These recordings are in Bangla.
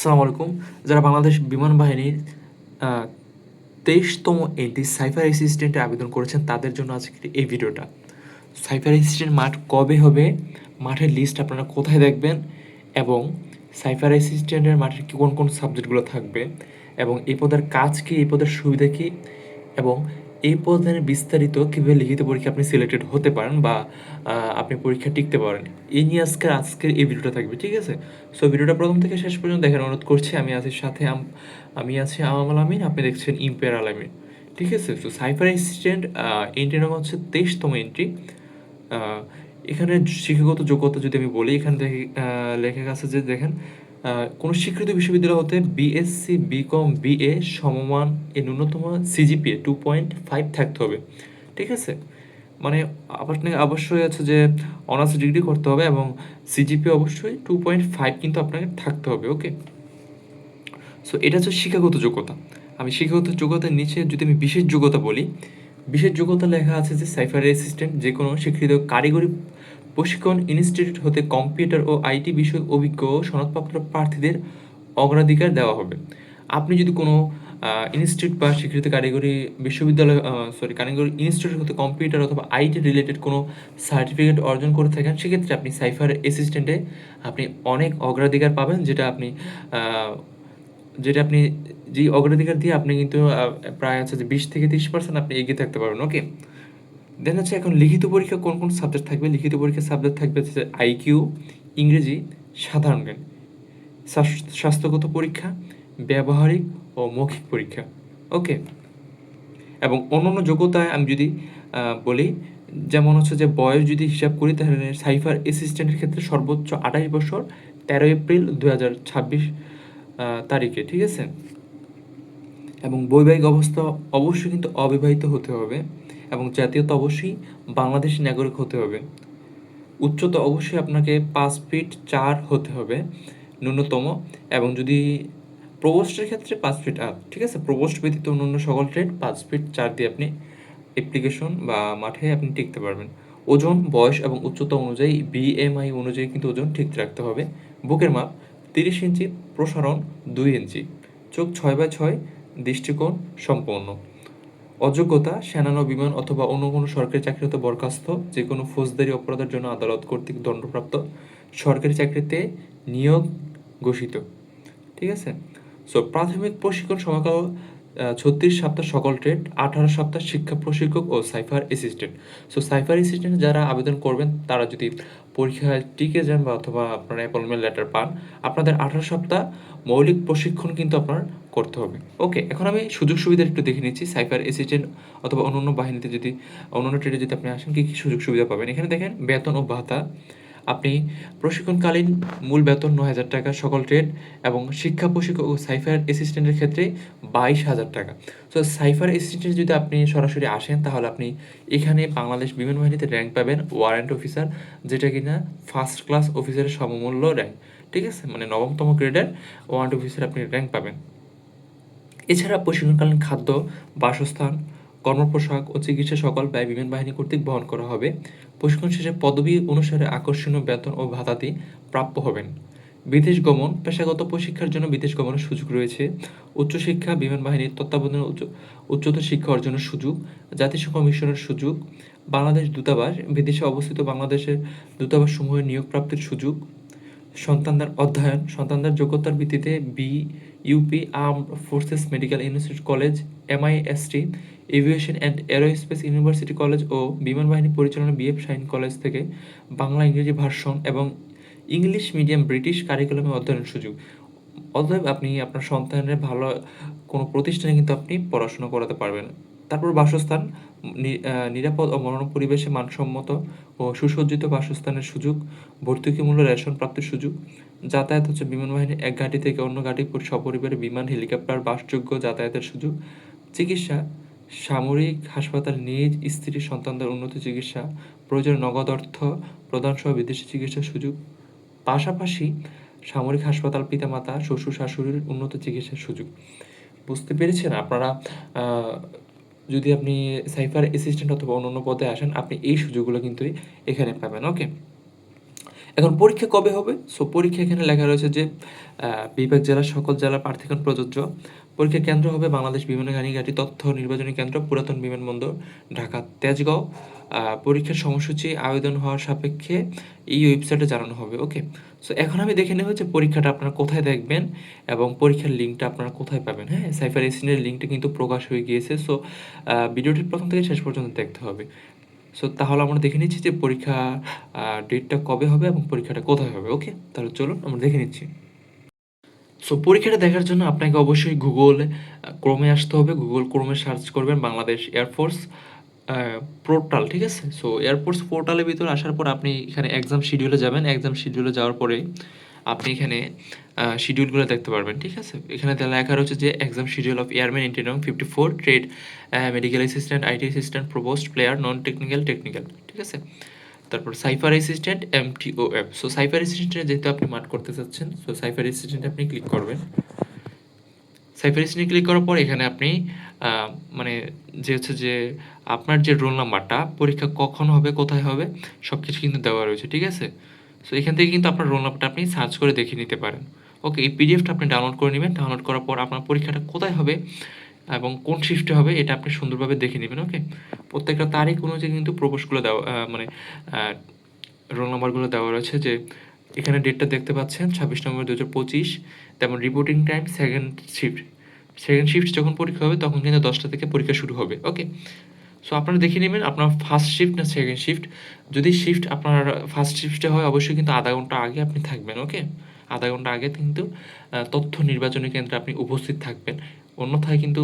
আসসালামু আলাইকুম। যারা বাংলাদেশ বিমান বাহিনীর তেইশতম এনটি সাইফার অ্যাসিস্ট্যান্টে আবেদন করেছেন, তাদের জন্য আজকে এই ভিডিওটা। সাইফার অ্যাসিস্ট্যান্ট মাঠ কবে হবে? মাঠের লিস্ট আপনারা কোথায় দেখবেন? এবং সাইফার অ্যাসিস্ট্যান্টের মাঠের কোন কোন সাবজেক্টগুলো থাকবে? এবং এই পদের কাজ কী, এই পদের সুবিধা কী? এবং এই পদের বিস্তারিত কীভাবে লিখিত পরীক্ষা আপনি সিলেক্টেড হতে পারেন বা আপনি পরীক্ষা টিকতে পারেন। এই নিয়ে আজকের আজকের এই ভিডিওটা থাকবে ঠিক আছে? সো ভিডিওটা প্রথম থেকে শেষ পর্যন্ত দেখার অনুরোধ করছি। আমি আছি সাথে আম- আছি আমাল আমিন আপনি দেখছেন ইম্পেয়ার আলামিন ঠিক আছে? তো সাইফার অ্যাসিস্ট্যান্ট এন্ট্রি নাম হচ্ছে তেইশতম এন্ট্রি এখানে শিক্ষাগত যোগ্যতা যদি আমি বলি এখানে আহ, লেখা আছে যে দেখেন কোনো স্বীকৃত বিশ্ববিদ্যালয় হতে বিএসসি বিকম বিএ সমমান এ ন্যূনতম সিজিপিএ টু পয়েন্ট ফাইভ থাকতে হবে। ঠিক আছে? মানে আপনাকে অবশ্যই আছে যে অনার্স ডিগ্রি করতে হবে এবং সিজিপি অবশ্যই টু পয়েন্ট ফাইভ কিন্তু আপনাকে থাকতে হবে, ওকে? সো এটা হচ্ছে শিক্ষাগত যোগ্যতা। আমি শিক্ষাগত যোগ্যতার নিচে যদি আমি বিশেষ যোগ্যতা বলি, বিশেষ যোগ্যতা লেখা আছে যে সাইফার অ্যাসিস্ট্যান্ট যে কোনো স্বীকৃত কারিগরি প্রশিক্ষণ ইনস্টিটিউট হতে কম্পিউটার ও আইটি বিষয়ক অভিজ্ঞ ও সনদপ্রাপ্ত প্রার্থীদের অগ্রাধিকার দেওয়া হবে। আপনি যদি কোনো ইনস্টিটিউট বা স্বীকৃত কারিগরি বিশ্ববিদ্যালয় সরি কারিগরি ইনস্টিটিউট হতে কম্পিউটার অথবা আইটি রিলেটেড কোনো সার্টিফিকেট অর্জন করে থাকেন, সেক্ষেত্রে আপনি সাইফার অ্যাসিস্ট্যান্টে আপনি অনেক অগ্রাধিকার পাবেন, যেটা আপনি যেটা আপনি, যেই অগ্রাধিকার দিয়ে আপনি কিন্তু প্রায় আছে যে বিশ থেকে তিরিশ পার্সেন্ট আপনি এগিয়ে থাকতে পারবেন। ওকে দেন হচ্ছে এখন লিখিত পরীক্ষা কোন কোন সাবজেক্ট থাকবে? লিখিত পরীক্ষার সাবজেক্ট থাকবে হচ্ছে আইকিউ ইংরেজি, সাধারণ জ্ঞান। স্বাস্থ্যগত পরীক্ষা, ব্যবহারিক ও মৌখিক পরীক্ষা। ওকে এবং অন্যান্য যোগ্যতায় আমি যদি বলি, যেমন হচ্ছে যে বয়স যদি হিসাব করি, তাহলে সাইফার অ্যাসিস্ট্যান্টের ক্ষেত্রে সর্বোচ্চ আঠাশ বছর, তেরো এপ্রিল দু হাজার ছাব্বিশ তারিখে। ঠিক আছে? এবং বৈবাহিক অবস্থা অবশ্যই কিন্তু অবিবাহিত হতে হবে। এবং জাতীয়তা অবশ্যই বাংলাদেশি নাগরিক হতে হবে। উচ্চতা অবশ্যই আপনাকে পাঁচ ফিট চার হতে হবে ন্যূনতম এবং যদি প্রবোস্টের ক্ষেত্রে পাঁচ ফিট আট ঠিক আছে? প্রবোস্ট ব্যতীত অন্যান্য সকল ট্রেড পাঁচ ফিট চার দিয়ে আপনি অ্যাপ্লিকেশন বা মাঠে আপনি টিকতে পারবেন। ওজন, বয়স এবং উচ্চতা অনুযায়ী বিএমআই অনুযায়ী কিন্তু ওজন ঠিক রাখতে হবে। বুকের মাপ তিরিশ ইঞ্চি, প্রসারণ দুই ইঞ্চি। চোখ ছয় বাই ছয়, দৃষ্টিকোণ সম্পন্ন। অযোগ্যতা সেনানো বিমান অথবা অন্য কোনো সরকারি চাকরিতে বরখাস্ত যে কোনো ফৌজদারি অপরাধের জন্য আদালত কর্তৃক দণ্ডপ্রাপ্ত সরকারি চাকরিতে নিয়োগ ঘোষিত। ঠিক আছে? সো প্রাথমিক প্রশিক্ষণ সময়কাল ছত্রিশ সপ্তাহ সকল ট্রেড আঠারো সপ্তাহ শিক্ষা প্রশিক্ষক ও cipher assistant so cipher assistant যারা আবেদন করবেন, তারা যদি পরীক্ষায় টিকে যান বা অথবা আপনারা অ্যাপয়েন্টমেন্ট লেটার পান, আপনাদের আঠারো সপ্তাহ মৌলিক প্রশিক্ষণ কিন্তু আপনার করতে হবে। ওকে এখন আমি সুযোগ সুবিধা একটু দেখে নিচ্ছি। সাইফার অ্যাসিস্ট্যান্ট অথবা অন্যান্য বাহিনীতে যদি, অন্যান্য ট্রেডে যদি আপনি আসেন, কী কী সুযোগ সুবিধা পাবেন? এখানে দেখেন, বেতন ও ভাতা। আপনি প্রশিক্ষণকালীন মূল বেতন নয় হাজার টাকা, সকল ট্রেড এবং শিক্ষা, প্রশিক্ষক ও সাইফার অ্যাসিস্ট্যান্টের ক্ষেত্রে বাইশ হাজার টাকা। তো সাইফার অ্যাসিস্ট্যান্ট যদি আপনি সরাসরি আসেন, তাহলে আপনি এখানে বাংলাদেশ বিমান বাহিনীতে র্যাঙ্ক পাবেন ওয়ারেন্ট অফিসার যেটা কিনা ফার্স্ট ক্লাস অফিসারের সমমূল্য র্যাঙ্ক ঠিক আছে? মানে নবমতম গ্রেডের ওয়ারেন্ট অফিসার আপনি র্যাঙ্ক পাবেন। এছাড়া প্রশিক্ষণকালীন খাদ্য, বাসস্থান, কর্মপোশাক ও চিকিৎসা সকল ব্যয় বিমান বাহিনী কর্তৃক বহন করা হবে। প্রশিক্ষণ শেষে পদবি অনুসারে আকর্ষণীয় বেতন ও ভাতাদি প্রাপ্য হবেন। বিদেশ গমন, পেশাগত প্রশিক্ষার জন্য বিদেশ গমনের সুযোগ রয়েছে। উচ্চশিক্ষা, বিমান বাহিনীর তত্ত্বাবধানে উচ্চ, উচ্চতর শিক্ষা অর্জনের সুযোগ, জাতিসংঘ মিশনের সুযোগ, বাংলাদেশ দূতাবাস, বিদেশে অবস্থিত বাংলাদেশের দূতাবাস সমূহের নিয়োগ প্রাপ্তির সুযোগ, সন্তানদের অধ্যয়ন, সন্তানদের যোগ্যতার ভিত্তিতে B UP arm forces medical university college MIST aviation and aerospace university college ও বিমান বাহিনী পরিচালনা বিএফ শাইন কলেজ থেকে বাংলা, ইংরেজি ভার্সন এবং ইংলিশ মিডিয়াম ব্রিটিশ কারিকুলামে অধ্যয়নের সুযোগ। অতএব আপনি আপনার সন্তানের ভালো কোনো প্রতিষ্ঠানে কিন্তু আপনি পড়াশোনা করাতে পারবেন। তারপর বাসস্থান নিরাপদ ও মনোরম পরিবেশে মানসম্মত ও সুসজ্জিত বাসস্থানের সুযোগ, ভর্তুকি মূল্য, রেশন প্রাপ্তির সুযোগ। যাতায়াত হচ্ছে বিমান বাহিনীর এক ঘাঁটি থেকে অন্য ঘাঁটি সপরিবারে বিমান, হেলিকপ্টার, বাসযোগ্য যাতায়াতের সুযোগ। চিকিৎসা, সামরিক হাসপাতাল, নিজ স্ত্রী, সন্তানদের উন্নত চিকিৎসা, প্রয়োজন নগদ অর্থ প্রদান সহ বিদেশি চিকিৎসার সুযোগ। পাশাপাশি সামরিক হাসপাতাল, পিতামাতা, শ্বশুর, শাশুড়ির উন্নত চিকিৎসার সুযোগ। বুঝতে পেরেছেন আপনারা? যদি আপনি সাইফার অ্যাসিস্ট্যান্ট অথবা অন্য অন্য পদে আসেন, আপনি এই সুযোগগুলো কিন্তু এখানে পাবেন ওকে এখন পরীক্ষা কবে হবে? সো পরীক্ষা এখানে লেখা রয়েছে যে বিভাগ জেলার সকল জেলার প্রার্থীগণ প্রযোজ্য। পরীক্ষা কেন্দ্র হবে বাংলাদেশ বিমান ঘাটি তথ্য নির্বাচনী কেন্দ্র, পুরাতন বিমানবন্দর, ঢাকা, তেজগাঁও। পরীক্ষার সময়সূচি, আবেদন হওয়ার সাপেক্ষে এই ওয়েবসাইটে জানানো হবে ওকে সো এখন আমি দেখে নেব যে পরীক্ষাটা আপনারা কোথায় দেখবেন এবং পরীক্ষার লিঙ্কটা আপনারা কোথায় পাবেন হ্যাঁ? সাইফার এসিনের লিঙ্কটা কিন্তু প্রকাশ হয়ে গিয়েছে সো ভিডিওটির প্রথম থেকে শেষ পর্যন্ত দেখতে হবে। সো তাহলে আমরা দেখে নিচ্ছি যে পরীক্ষা ডেটটা কবে হবে এবং পরীক্ষাটা কোথায় হবে ওকে তাহলে চলুন আমরা দেখে নিচ্ছি। সো পরীক্ষাটা দেখার জন্য আপনাকে অবশ্যই গুগল ক্রোমে আসতে হবে। গুগল ক্রোমে সার্চ করবেন বাংলাদেশ এয়ারফোর্স পোর্টাল ঠিক আছে? সো এয়ারফোর্স পোর্টালের ভিতরে আসার পর আপনি এখানে এক্সাম শিডিউলে যাবেন। এক্সাম শিডিউলে যাওয়ার পরে আপনি এখানে শিডিউলগুলো দেখতে পারবেন, ঠিক আছে? এখানে দেওয়া লেখা রয়েছে যে exam schedule of airman ইন্টেনং fifty four trade medical assistant IT assistant provost player non technical technical ঠিক আছে? তারপর cipher assistant M T O F so cipher অ্যাসিস্ট্যান্টে যেহেতু আপনি মাঠ করতে চাচ্ছেন সো সাইফার অ্যাসিস্ট্যান্টে আপনি ক্লিক করবেন। সাইফার অ্যাসিস্ট্যান্টে ক্লিক করার পর এখানে আপনি মানে যে হচ্ছে যে আপনার যে রোল নাম্বারটা পরীক্ষা কখন হবে, কোথায় হবে সব কিছু কিন্তু দেওয়া রয়েছে, ঠিক আছে? সো এখান থেকে কিন্তু আপনার রোল নাম্বারটা আপনি সার্চ করে দেখে নিতে পারেন। ওকে এই পিডিএফটা আপনি ডাউনলোড করে নেবেন ডাউনলোড করার পর আপনার পরীক্ষাটা কোথায় হবে এবং কোন শিফটে হবে, এটা আপনি সুন্দরভাবে দেখে নেবেন ওকে প্রত্যেকটা তারিখ অনুযায়ী কিন্তু প্রবেশগুলো দেওয়া মানে রোল নাম্বারগুলো দেওয়া রয়েছে যে এখানে ডেটটা দেখতে পাচ্ছেন, ছাব্বিশ নভেম্বর দু হাজার পঁচিশ, তেমন reporting time second shift second shift যখন পরীক্ষা হবে, তখন কিন্তু দশটা থেকে পরীক্ষা শুরু হবে ওকে সো আপনারা দেখে নেবেন আপনার ফার্স্ট শিফট না সেকেন্ড শিফট যদি শিফট আপনার ফার্স্ট শিফটে হয়, অবশ্যই কিন্তু আধা ঘণ্টা আগে আপনি থাকবেন ওকে আধা ঘণ্টা আগে কিন্তু তথ্য নির্বাচনী কেন্দ্রে আপনি উপস্থিত থাকবেন। অন্যথায় কিন্তু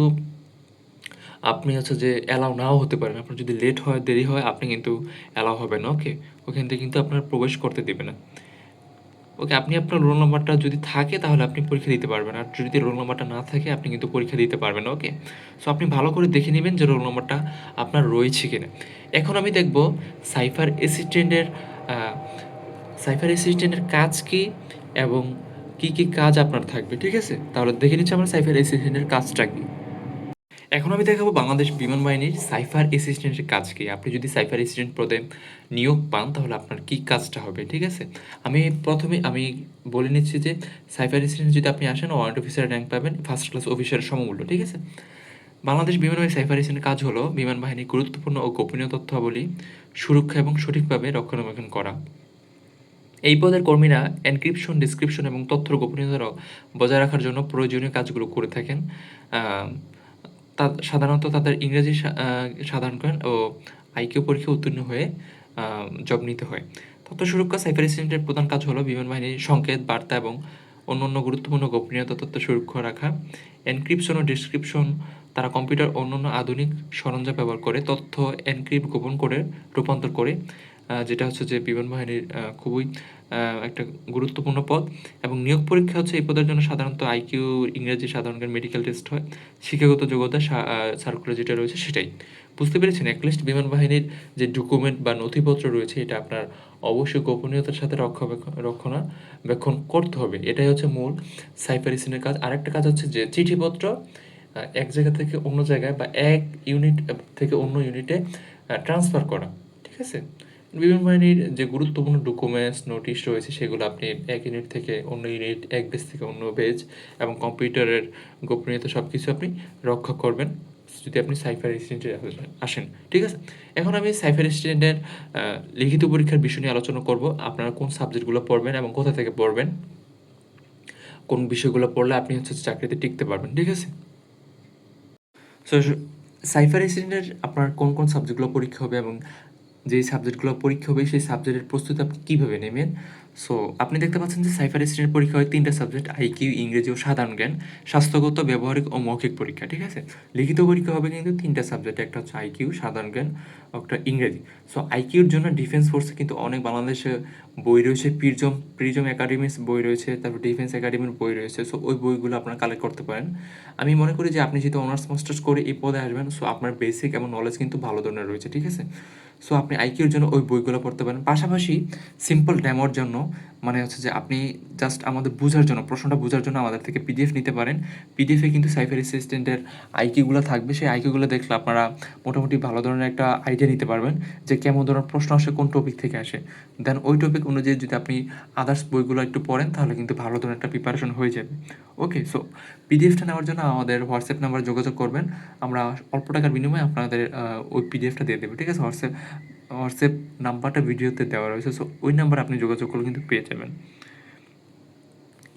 আপনি হচ্ছে যে অ্যালাউ নাও হতে পারেন। আপনার যদি লেট হয়, দেরি হয়, আপনি কিন্তু অ্যালাউ হবেন ওকে ওখান থেকে কিন্তু আপনার প্রবেশ করতে দেবে না। ওকে, আপনি আপনার রোল নাম্বারটা যদি থাকে তাহলে আপনি পরীক্ষা দিতে পারবেন। আর যদি রোল নাম্বারটা না থাকে, আপনি কিন্তু পরীক্ষা দিতে পারবেন না ওকে? সো আপনি ভালো করে দেখে নেবেন যে রোল নাম্বারটা আপনার রয়েছে কিনা। এখন আমি দেখব সাইফার অ্যাসিস্ট্যান্টের সাইফার অ্যাসিস্ট্যান্টের কাজ কি এবং কি কি কাজ আপনার থাকবে, ঠিক আছে? তাহলে দেখে নিচ্ছি আমার সাইফার অ্যাসিস্ট্যান্টের কাজটা কি। এখন আমি দেখাবো বাংলাদেশ বিমান বাহিনীর সাইফার অ্যাসিস্ট্যান্টের কাজ কি। আপনি যদি সাইফার অ্যাসিস্ট্যান্ট পদে নিয়োগ পান, তাহলে আপনার কি কাজটা হবে, ঠিক আছে? আমি প্রথমে আমি বলে নিচ্ছি যে, সাইফার অ্যাসিস্ট্যান্ট যদি আপনি আসেন ওয়ারেন্ট অফিসার র্যাঙ্ক পাবেন, ফার্স্ট ক্লাস অফিসারের সমমূল্য, ঠিক আছে? বাংলাদেশ বিমান বাহিনী সাইফার অ্যাসিস্ট্যান্টের কাজ হলো বিমান বাহিনীর গুরুত্বপূর্ণ ও গোপনীয় তথ্যাবলী সুরক্ষা এবং সঠিকভাবে রক্ষণাবেক্ষণ করা। এই পদের কর্মীরা এনক্রিপশন ডিসক্রিপশন এবং তথ্য গোপনীয়তা বজায় রাখার জন্য প্রয়োজনীয় কাজগুলো করে থাকেন। সাধারণত তাদের ইংরেজি সাধারণ জ্ঞান ও আইকিউ পরীক্ষা উত্তীর্ণ হয়ে জব নিতে হয়। তথ্য সুরক্ষা সাইফার অ্যাসিস্ট্যান্টের প্রধান কাজ হলো বিমান বাহিনীর সংকেত, বার্তা এবং অন্যান্য গুরুত্বপূর্ণ গোপনীয়তা তথ্য সুরক্ষা রাখা। এনক্রিপশন ও ডিসক্রিপশন, তারা কম্পিউটার অন্যান্য আধুনিক সরঞ্জাম ব্যবহার করে, তথ্য এনক্রিপ্ট গোপন করে, রূপান্তর করে যেটা হচ্ছে যে বিমান বাহিনীর খুবই একটা গুরুত্বপূর্ণ পদ। এবং নিয়োগ পরীক্ষা হচ্ছে এই পদের জন্য সাধারণত আইকিউ ইংরেজি সাধারণ মেডিকেল টেস্ট হয়। শিক্ষাগত যোগ্যতা সার্কুলার যেটা রয়েছে সেটাই। বুঝতে পেরেছেন? একলিস্ট বিমান বাহিনীর যে ডকুমেন্ট বা নথিপত্র রয়েছে, এটা আপনার অবশ্যই গোপনীয়তার সাথে রক্ষাবেক্ষণ রক্ষণাবেক্ষণ করতে হবে। এটাই হচ্ছে মূল সাইফারিসিনের কাজ। আরেকটা কাজ হচ্ছে যে চিঠিপত্র এক জায়গা থেকে অন্য জায়গায় বা এক ইউনিট থেকে অন্য ইউনিটে ট্রান্সফার করা। ঠিক আছে? বিমান বাহিনীর যে গুরুত্বপূর্ণ ডকুমেন্টস নোটিশ রয়েছে, সেগুলো আপনি এক ইউনিট থেকে অন্য ইউনিট এক বেজ থেকে অন্য বেজ এবং কম্পিউটারের গোপনীয়তা সব কিছু আপনি রক্ষা করবেন যদি আপনি সাইফার স্টুডেন্টে আসেন ঠিক আছে? এখন আমি সাইফার স্টুডেন্টের লিখিত পরীক্ষার বিষয় নিয়ে আলোচনা করব। আপনারা কোন সাবজেক্টগুলো পড়বেন এবং কোথা থেকে পড়বেন, কোন বিষয়গুলো পড়লে আপনি হচ্ছে চাকরিতে টিকতে পারবেন, ঠিক আছে? সো সাইফার অ্যাসিস্ট্যান্টের আপনার কোন কোন সাবজেক্টগুলো পরীক্ষা হবে এবং যেই সাবজেক্টগুলো পরীক্ষা হবে, সেই সাবজেক্টের প্রস্তুতি আপনি কীভাবে নেবেন? সো আপনি দেখতে পাচ্ছেন যে সাইফার অ্যাসিস্ট্যান্টের পরীক্ষা হয় তিনটা সাবজেক্ট, আইকিউ, ইংরেজি ও সাধারণ জ্ঞান, স্বাস্থ্যগত, ব্যবহারিক ও মৌখিক পরীক্ষা, ঠিক আছে? লিখিত পরীক্ষা হবে কিন্তু তিনটা সাবজেক্ট, একটা হচ্ছে আইকিউ, সাধারণ জ্ঞান, একটা ইংরেজি। সো আইকিউর জন্য ডিফেন্স ফোর্সে কিন্তু অনেক বাংলাদেশে বই রয়েছে, প্রিজম প্রিজম একাডেমিস বই রয়েছে, তারপর ডিফেন্স একাডেমির বই রয়েছে সো ওই বইগুলো আপনারা কালেক্ট করতে পারেন। আমি মনে করি যে আপনি যেহেতু অনার্স মাস্টার্স করে এই পদে আসবেন সো আপনার বেসিক এবং নলেজ কিন্তু ভালো ধরনের রয়েছে, ঠিক আছে? সো আপনি আইকিউর জন্য ওই বইগুলো পড়তে পারেন। পাশাপাশি সিম্পল ড্যামোর জন্য মানে হচ্ছে যে আপনি জাস্ট আমাদের বোঝার জন্য, প্রশ্নটা বোঝার জন্য আমাদের থেকে পিডিএফ নিতে পারেন। পিডিএফে কিন্তু সাইফার অ্যাসিস্ট্যান্টের আইকিউগুলো থাকবে। সেই আইকিউগুলো দেখলে আপনারা মোটামুটি ভালো ধরনের একটা আইডিয়া নিতে পারবেন যে কেমন ধরনের প্রশ্ন আসে, কোন টপিক থেকে আসে। দেন ওই টপিক অনুযায়ী যদি আপনি আদার্স বইগুলো একটু পড়েন, তাহলে কিন্তু ভালো ধরনের একটা প্রিপারেশন হয়ে যাবে। ওকে সো পিডিএফটা নেওয়ার জন্য আমাদের হোয়াটসঅ্যাপ নাম্বারে যোগাযোগ করবেন। আমরা অল্প টাকার বিনিময়ে আপনাদের ওই পিডিএফটা দিয়ে দেবো। ঠিক আছে হোয়াটসঅ্যাপ হোয়াটসঅ্যাপ নাম্বারটা ভিডিওতে দেওয়া রয়েছে সো ওই নাম্বারে আপনি যোগাযোগ করলে কিন্তু পেয়ে যাবেন।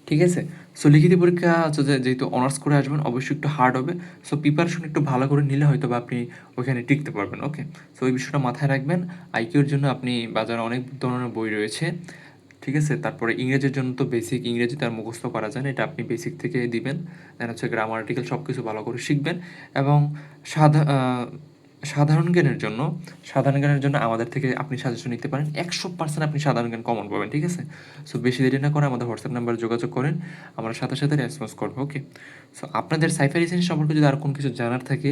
ঠিক আছে? সো লিখিত পরীক্ষা যেহেতু অনার্স করে আসবেন, অবশ্যই একটু হার্ড হবে। সো প্রিপারেশন একটু ভালো করে নিলে হয়তো বা আপনি ওইখানে টিকতে পারবেন ওকে সো ওই বিষয়টা মাথায় রাখবেন। আইকিউর জন্য আপনি বাজারে অনেক ধরনের বই রয়েছে, ঠিক আছে? তারপরে ইংরেজির জন্য তো বেসিক ইংরেজি তার মুখস্থ করা যায় না, এটা আপনি বেসিক থেকে দিবেন। দেন হচ্ছে গ্রামার আর্টিকেল সব কিছু ভালো করে শিখবেন। এবং সাধা সাধারণ জ্ঞানের জন্য, সাধারণ জ্ঞানের জন্য আমাদের থেকে আপনি সাজেশন নিতে পারেন। একশো পার্সেন্ট আপনি সাধারণ জ্ঞান কমন পাবেন, ঠিক আছে? সো বেশি দেরি না করে আমাদের হোয়াটসঅ্যাপ নাম্বারে যোগাযোগ করেন, আমরা সাথে সাথে রেসপন্স করব ওকে সো আপনাদের সাইফার রিসেন্স সম্পর্কে যদি আর কোনো কিছু জানার থাকে,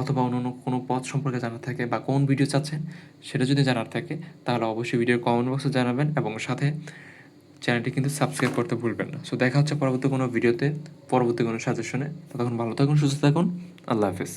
অথবা অন্য অন্য কোনো পথ সম্পর্কে জানার থাকে বা কোন ভিডিও চাচ্ছেন, সেটা যদি জানার থাকে, তাহলে অবশ্যই ভিডিওর কমেন্ট বক্সে জানাবেন এবং সাথে চ্যানেলটি কিন্তু সাবস্ক্রাইব করতে ভুলবেন না। সো দেখা হচ্ছে পরবর্তী কোনো ভিডিওতে পরবর্তী কোনো সাজেশনে ততক্ষণ ভালো থাকুন, সুস্থ থাকুন, আল্লাহ হাফেজ।